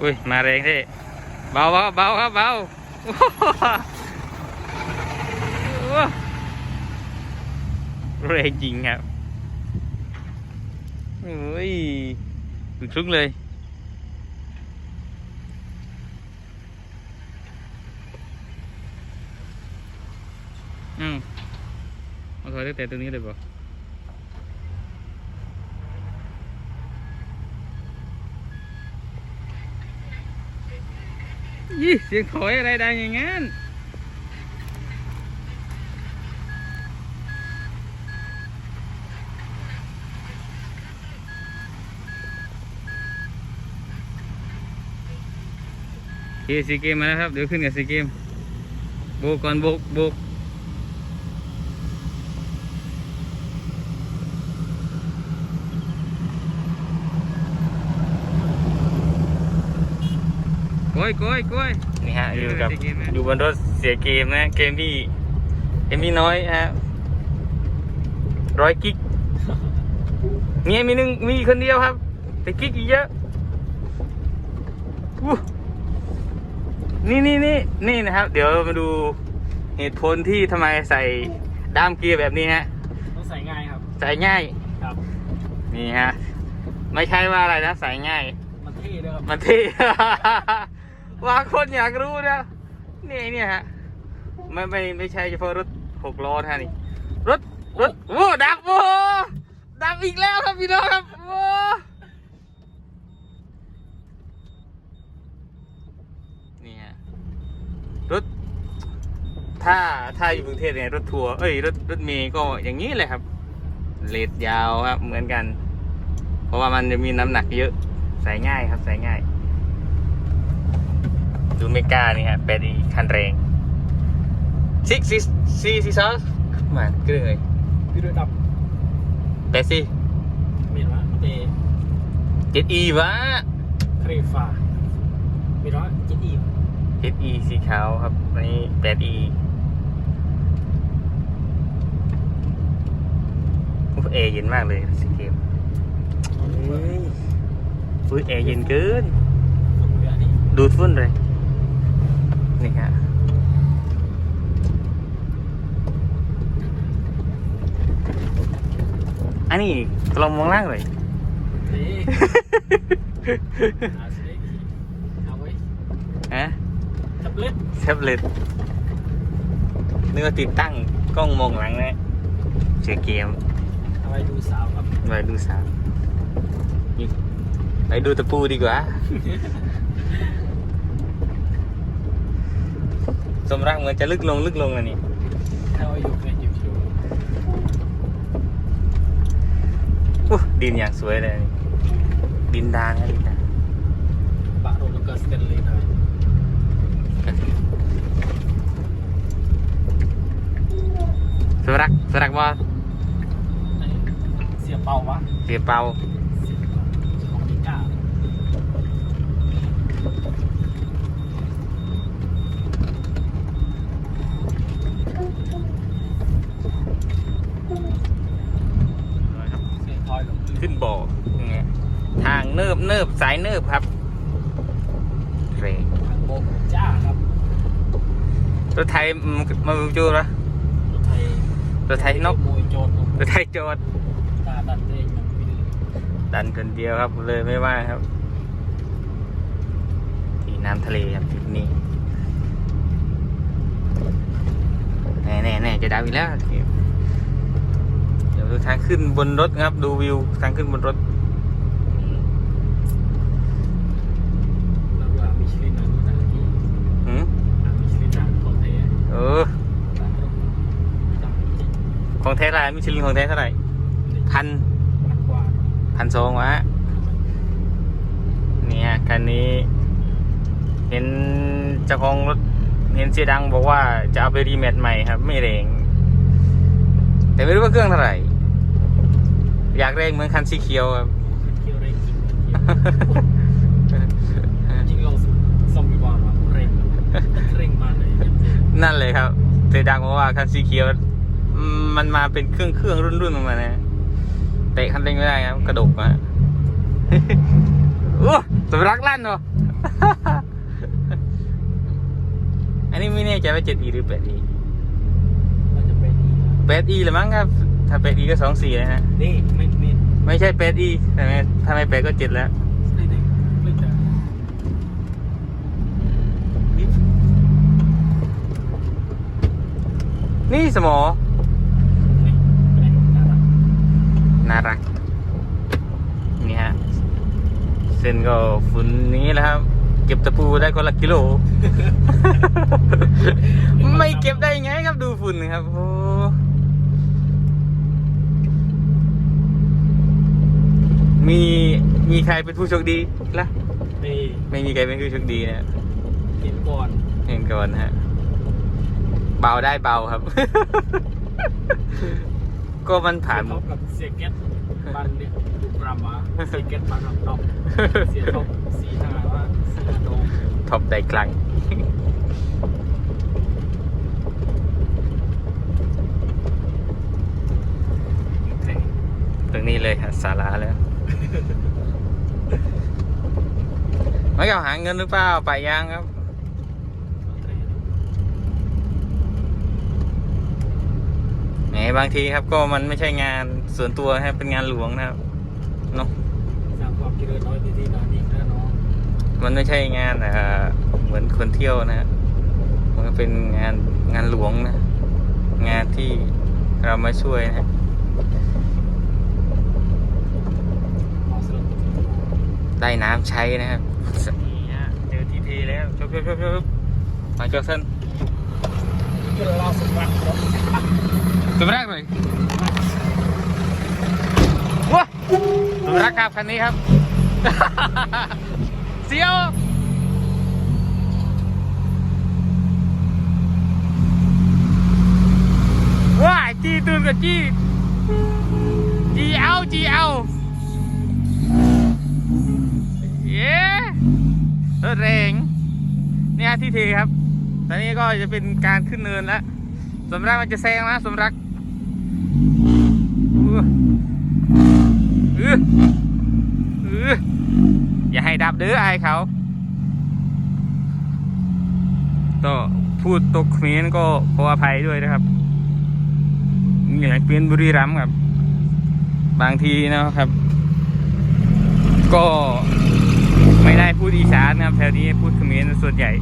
อุ้ยมาแรงที่เบาเบาเบาครับเบาโอ้โหโอ้โหแรงจริงครับโอ้ยถึงชุกเลยอืมเอาถอยตั้งแต่ตรงนี้เล ยี่เสียงถอยอะไรดังอย่างงั้นโอเคซีเกมมาแล้วครับ เดี๋ยวขึ้นกับซีเกมโบกก่อนโบกโบก ก้อยก้อยก้อยนี่ฮะอยู่กับซีเกมไหมอยู่บนรถเสียเกมนะ เกมพี่เกมพี่น้อยฮะร้อยกิกเมียมีหนึ่งมีคนเดียวครับ แต่กิกอีกเยอะอู้นี่นี่นี่นี่นะครับ เดี๋ยวมาดูเหตุผลที่ทำไมใส่ด้ามเกียร์แบบนี้ฮะต้องใส่ง่ายครับ ใส่ง่ายครับนี่ฮะไม่ใช่ว่าอะไรนะใส่ง่าย มันเท่ด้วยครับมันเท่ บางคนอยากรู้นะนี่เนี่ยฮะไม่ไม่ไม่ใช่เฉพาะรถหกล้อนะนี่รถรถโอ้ดับโอ้ดับอีกแล้วครับพี่น้องครับโอ้นี่ฮะรถถ้าถ้าอยู่กรุงเทพเนี่ยรถทัวร์เอ้ยรถรถเมย์ก็อย่างนี้เลยครับเลดยาวครับเหมือนกัน เพราะว่ามันจะมีน้ำหนักเยอะใส่ง่ายครับใส่ง่าย ดูเมกานี่ฮะเป็นอีกคันแรงซิกซิซีซีซอสมาเกลือเลยพี่ด้วยดับแปดซีมีว่าเตเจ็ดอีวะครีฟามีร้อยจิตอีมเจ็ดอีสีขาวครับอันนี้แปดอีเอเย็นมากเลยสีเกมอุ้ยแอร์เย็นเกินเรือนี่ดูดฝุ่นเลย นี่ฮะอันนี้กลองมองล่างเลยเท่อาสเล็กเอาไว้ฮะแท็บเล็ตแท็บเล็ตเนื้อติดตั้งกล้องมองหลังนะเสียเกมเอาไว้ดูสาวครับไปดูสามนี่ไปดูตะปูดีกว่า สมรักเหมือนจะลึกลงลึกลงนะนี่เอาไว้อยู่ในจิ๋วชิวอู้ดินอย่างสวยเลยนี่ดินดางนะดินดางปะโรลเกอร์สเตนเลสหน่อยสมรักสมรักว่าอันนี้เสียเป่าวะเสียเปาเสียเป่าของมิก้า เสียทอยกับ ขึ้นบ่อยังไงทาง เนิบเนิบสายเนิบครับเรงทางโบกจ้าครับรถไทยมมาจูเหรอรถไทยรถไทยนกมวยโจรรถไทยโจดตาดันเองมันไม่ได้ดันคนเดียวครับเลยไม่ว่างครับที่น้ำทะเลครับทริปนี้แน่แน่แน่จะดาวอีกแล้วเดี๋ยวดูทางขึ้นบนรถครับ ดูวิวทางขึ้นบนรถนี่ แล้วก็มิชลินนะแต่ละที่ หืม อะมิชลินนะของแท้ เออ ตามรถตามจริง ของแท้เท่าไหร่มิชลินของแท้เท่าไหร่พันมากกว่าพันสองวะเนี่ยคันนี้ เห็นเจ้าของรถเห็นเสียดังบอกว่าจะเอาไปรีแมทใหม่ครับ ไม่แรง แต่ไม่รู้ว่าเครื่องเท่าไหร่ อยากแรงเหมือนคันสีเขียวครับขึ้นเคียวเร่งจริงจริงลองซอมบี้บอลว่าเร่งเร่งมาเลยนั่นเลยครับเสียดังบอกว่าคันสีเขียวอื มมันมาเป็นเครื่องเครื่องรุ่นรุ่นๆออกมานะเตะคันเร่งไม่ได้ครับกระดกมาโอ้สำรักลั่นเนาะอันนี้ไม่แน่ใจว่า 7E หรือ 8E มันจะเป็นนี่นะ 8E หรือมั้งครับ ถ้า 8E ก็24แล้วนะนี่ไม่ไม่ไม่ใช่ 8E แต่ไม่ถ้าไม่8ก็7แล้วไม่ได้ไม่ได้นี่สมอ นี่ไม่ได้น่ารัก น่ารัก นี่ฮะ เส้นก็ฝุ่นนี้แหล้วครับ เก็บตะปูได้คนละกิโล ไม่เก็บได้ไงครับดูฝุ่นครับโอ้มีมีใครเป็นผู้โชคดีละนี่ไม่มีใครเป็นผู้โชคดีนะกินก่อนเห็นก่อนฮะ เบาได้เบาครับ ก็มันผ่านเสียท็อปกับเสียเก็ตบันเนี่ยดูปรามาเสียเก็ตมารับท็อปเสียท็อปสี่ห้าว่าสี่ห้าโดงท็อปได้ครั้งตรงนี้เลยฮะศาลาแล้วไม่เอาหาเงินหรือเปล่าไปยางครับ แห มบางทีครับก็มันไม่ใช่งานส่วนตัวครับเป็นงานหลวงนะครับเนาะสร้างความเจริญร้อยที่ตอนนี้นะน้องมันไม่ใช่งานเอ่อเหมือนคนเที่ยวนะฮะมันเป็นงานงานหลวงนะ งานที่เรามาช่วยนะได้น้ำใช้นะครับนี่ฮะเจอทีทีแล้วชบชบชบชบมาจอสันคือเราสมบัติ ตัวแรกเลยว้าตัวแรกครับคันนี้ครับ เสียวว้าจีตื่นกับจีจีเอาจีเอาเย้รถแรงเนี่ยที่ทีครับตอนนี้ก็จะเป็นการขึ้นเนินแล้วสมรักมันจะแซงนะสมรักอื้อ อออย่าให้ดับเด้อไอเขาก็พูดตกเขมรก็ขออภัยด้วยนะครับนี่แหละเป็นบุรีรัมย์ครับ บางทีนะครับ ก็ไม่ได้พูดอีสานนะครับแถวนี้พูดเขมรส่วนใหญ่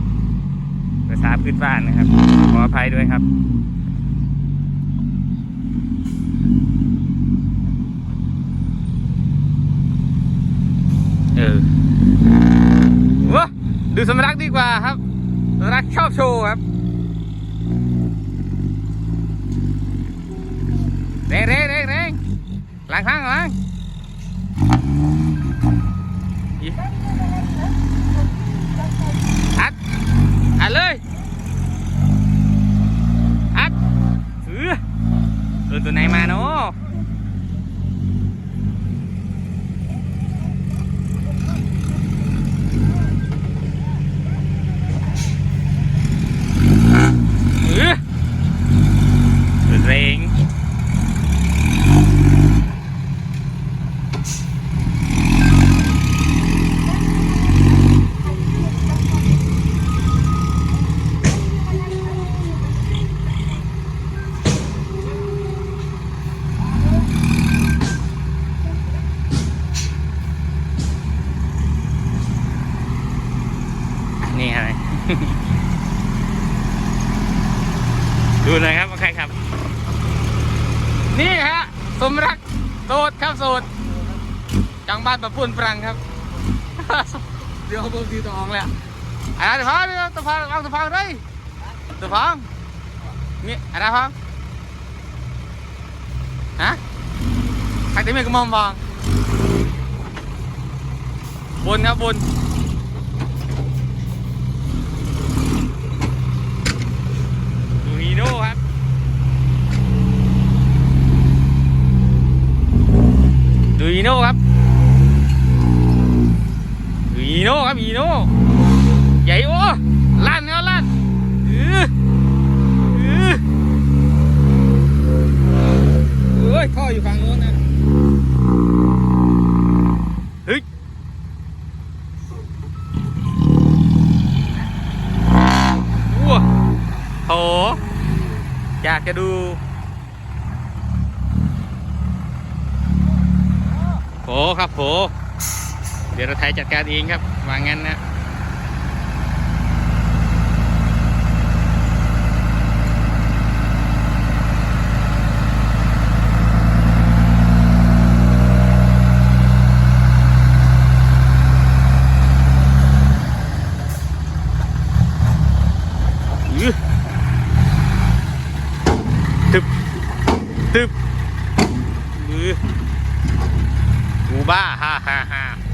ภาษาพื้นบ้านนะครับ ขออภัยด้วยครับ เออวะ ดูสมรักดีกว่าครับ รักชอบโชว์ครับเร่งเร่งเร่งเร่งหลังข้างหลังอีอัด อัดเลย อัดเออโดนตัวไหนมาเนาะเออเร่งนี่ฮะ ดูหน่อยครับว่าใครครับ นี่ฮะ สมรักโสดครับโสด จังบ้าประปุ่นปรังครับ เดี๋ยวเขาบิ่งทีตองแหลยอะอะไรตะพังตะพังเอาตะพังเลยตะพังนี่อะไรพังฮะใครที่ไม่กระมอมฟังบนครับบน ดูฮีโน่ครับ ดูฮีโน่ครับ ดู ฮีโน่ใหญ่โอ้ลั่นเนาะลั่นเออเออเอ้ยท่ออยู่ฝั่งโน้นนะเฮ้ย อยากจะดูโผครับโผเดี๋ยวเราไทยจัด การเองครับวางงั้นนะอือตึบตึบมือหมูบ้าฮ่าฮ่าฮ่า